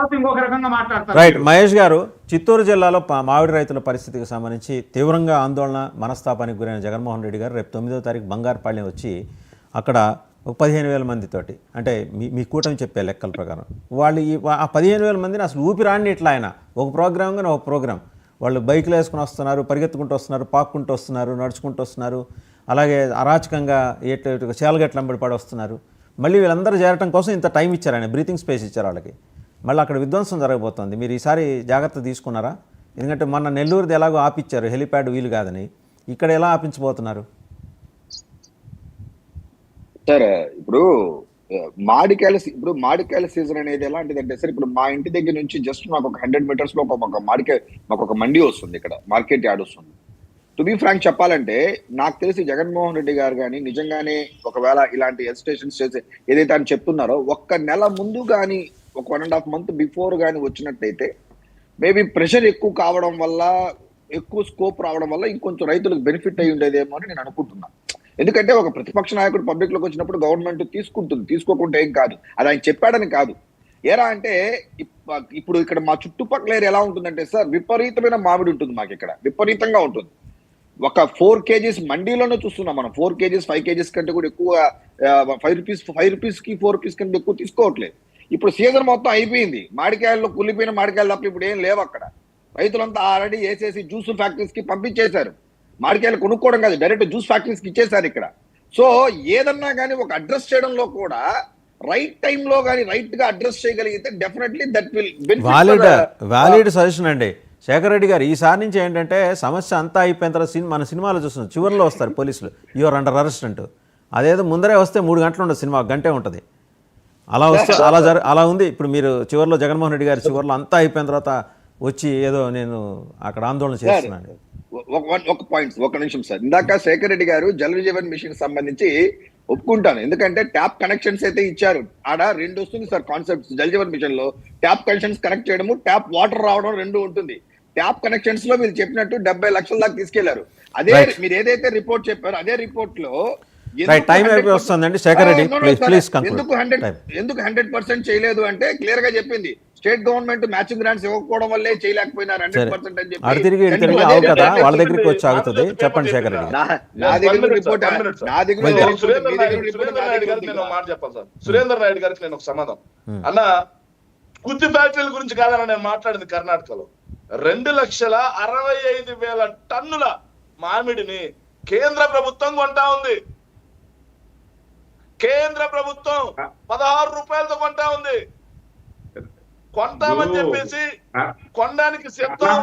తర్వాత ఇంకొక రకంగా మాట్లాడతారు రైట్ మహేష్ గారు చిత్తూరు జిల్లాలో మామిడి రైతుల పరిస్థితికి సంబంధించి తీవ్రంగా ఆందోళన మనస్తాపానికి గురైన జగన్మోహన్ రెడ్డి గారు రేపు తొమ్మిదో తారీఖు బంగారుపాళ్యం వచ్చి అక్కడ ఒక పదిహేను వేల మందితోటి అంటే మీ మీ కూటమి చెప్పే లెక్కల ప్రకారం వాళ్ళు ఈ ఆ పదిహేను వేల మందిని అసలు ఊపిరాన్ని ఇట్లా ఆయన. ఒక ప్రోగ్రామ్ కానీ ఒక ప్రోగ్రామ్. వాళ్ళు బైక్లు వేసుకుని వస్తున్నారు పరిగెత్తుకుంటూ వస్తున్నారు పాక్కుంటూ వస్తున్నారు నడుచుకుంటూ వస్తున్నారు అలాగే అరాచకంగా ఎటు ఇటు చేలగట్లు అంబడి పడి వస్తున్నారు. మళ్ళీ వీళ్ళందరూ చేరటం కోసం ఇంత టైం ఇచ్చారు ఆయన బ్రీతింగ్ స్పేస్ ఇచ్చారు వాళ్ళకి. మళ్ళీ అక్కడ విధ్వంసం జరగబోతోంది. మీరు ఈసారి జాగ్రత్త తీసుకున్నారా? ఎందుకంటే మొన్న నెల్లూరుది ఎలాగో ఆపిచ్చారు హెలిప్యాడ్ వీలు కాదని. ఇక్కడ ఎలా ఆపించబోతున్నారు? సార్ ఇప్పుడు ఆ, మామిడికాయల ఇప్పుడు మామిడికాయల సీజన్ అనేది ఎలాంటిదంటే సార్ ఇప్పుడు మా ఇంటి దగ్గర నుంచి జస్ట్ మాకు ఒక హండ్రెడ్ మీటర్స్లో ఒక ఒక మామిడికాయ మాకు ఒక మండి వస్తుంది ఇక్కడ మార్కెట్ యార్డ్ వస్తుంది. టు బి ఫ్రాంక్ చెప్పాలంటే నాకు తెలిసి జగన్మోహన్ రెడ్డి గారు కానీ నిజంగానే ఒకవేళ ఇలాంటి హెల్ స్టేషన్స్ చేసే ఏదైతే అని చెప్తున్నారో ఒక్క నెల ముందు కానీ one and half month before కానీ వచ్చినట్టయితే మేబీ ప్రెషర్ ఎక్కువ కావడం వల్ల ఎక్కువ స్కోప్ రావడం వల్ల ఇంకొంచెం రైతులకు బెనిఫిట్ అయి ఉండేదేమో అని నేను అనుకుంటున్నా. ఎందుకంటే ఒక ప్రతిపక్ష నాయకుడు పబ్లిక్లోకి వచ్చినప్పుడు గవర్నమెంట్ తీసుకుంటుంది. తీసుకోకుండా ఏం కాదు. అది ఆయన చెప్పాడని కాదు. ఏరా అంటే ఇప్పుడు ఇక్కడ మా చుట్టుపక్కల ఏరియా ఎలా ఉంటుందంటే సార్ విపరీతమైన మామిడి ఉంటుంది మాకు ఇక్కడ. విపరీతంగా ఉంటుంది. ఒక ఫోర్ కేజీస్ మండీలోనే చూస్తున్నాం మనం. ఫోర్ కేజీస్ ఫైవ్ కేజీస్ కంటే కూడా ఎక్కువ ఫైవ్ రూపీస్ ఫైవ్ రూపీస్కి ఫోర్ రూపీస్ కంటే ఎక్కువ తీసుకోవట్లేదు. ఇప్పుడు సీజన్ మొత్తం అయిపోయింది. మామిడికాయల్లో కుళ్ళిపోయిన మామిడికాయలు తప్ప ఇప్పుడు ఏం లేవు అక్కడ. రైతులంతా ఆల్రెడీ వేసేసి జ్యూస్ ఫ్యాక్టరీస్కి పంపించేశారు. మామిడికాయలు కొనుక్కోవడం కాదు డైరెక్ట్ జ్యూస్ ఫ్యాక్టరీస్కి ఇచ్చేశారు ఇక్కడ. సో ఏదన్నా కానీ ఒక అడ్రస్ చేయడంలో కూడా రైట్ టైంలో కానీ రైట్గా అడ్రస్ చేయగలిగితే definitely that will valid valid suggestion అండి. శేఖర్ రెడ్డి గారు ఈసారి నుంచి ఏంటంటే సమస్య అంతా అయిపోయిన తర్వాత సినిమా మన సినిమాలో చూస్తున్నాం చివరిలో వస్తారు పోలీసులు. యువర్ అండర్ అరెస్ట్ అంటూ. అదేదో ముందరే వస్తే మూడు గంటలు ఉండదు సినిమా గంటే ఉంటుంది. అలా వస్తే అలా జర అలా ఉంది. ఇప్పుడు మీరు చివరిలో జగన్మోహన్ రెడ్డి గారు చివరిలో అంతా అయిపోయిన తర్వాత వచ్చి ఏదో నేను అక్కడ ఆందోళన చేస్తున్నాను. ఒక పాయింట్ ఒక నిమిషం సార్. ఇందాక శేఖర్ రెడ్డి గారు జల జీవన్ మిషన్ సంబంధించి ఒప్పుకుంటాను. ఎందుకంటే ట్యాప్ కనెక్షన్స్ అయితే ఇచ్చారు. ఆడ రెండు వస్తుంది సార్ కాన్సెప్ట్ జల్ జీవన్ మిషన్లో ట్యాప్ కనెక్షన్స్ కనెక్ట్ చేయడము ట్యాప్ వాటర్ రావడం రెండు ఉంటుంది. ట్యాప్ కనెక్షన్స్లో మీరు చెప్పినట్టు డెబ్బై లక్షల దాకా తీసుకెళ్ళారు. అదే. మీరు ఏదైతే రిపోర్ట్ చెప్పారో అదే రిపోర్ట్లో ఎందుకు Right, time 100% అయిపోయి వస్తుందండి. శేఖర్ రెడ్డి, ఆ, no, no, please, sir. please conclude. ఎందుకు హండ్రెడ్ Time. ఎందుకు హండ్రెడ్ పర్సెంట్ చేయలేదు అంటే క్లియర్గా చెప్పింది స్టేట్ గవర్నమెంట్ మ్యాచింగ్ గ్రాంట్స్ ఇవ్వకపోవడం వల్లే చేయలేకపోయినారు హండ్రెడ్ సరే పర్సెంట్ అని అటు తిరిగి ఇటు తిరిగి అదే ఆవు కదా చెప్పారు. వాళ్ళ దగ్గరికి వచ్చి ఆగుతుంది చెప్పండి శేఖర్ రెడ్డి నా దగ్గర రిపోర్ట్. నా దగ్గర సురేందర్ నాయుడు గారికి నేను ఒక కదా. మాట చెప్పాలి సార్ సురేందర్ నాయుడు గారికి నేను ఒక సమాధానం Hmm. అన్న గుత్తి ఫ్యాక్టరీల గురించి కాదన్న నేను మాట్లాడింది కర్ణాటకలో రెండు లక్షల అరవై ఐదు వేల టన్నుల మామిడిని కేంద్ర ప్రభుత్వం కొంటా ఉంది కేంద్ర ప్రభుత్వం పదహారు రూపాయలతో కొంటా ఉంది. కొంటామని చెప్పేసి కొనడానికి సిద్ధం.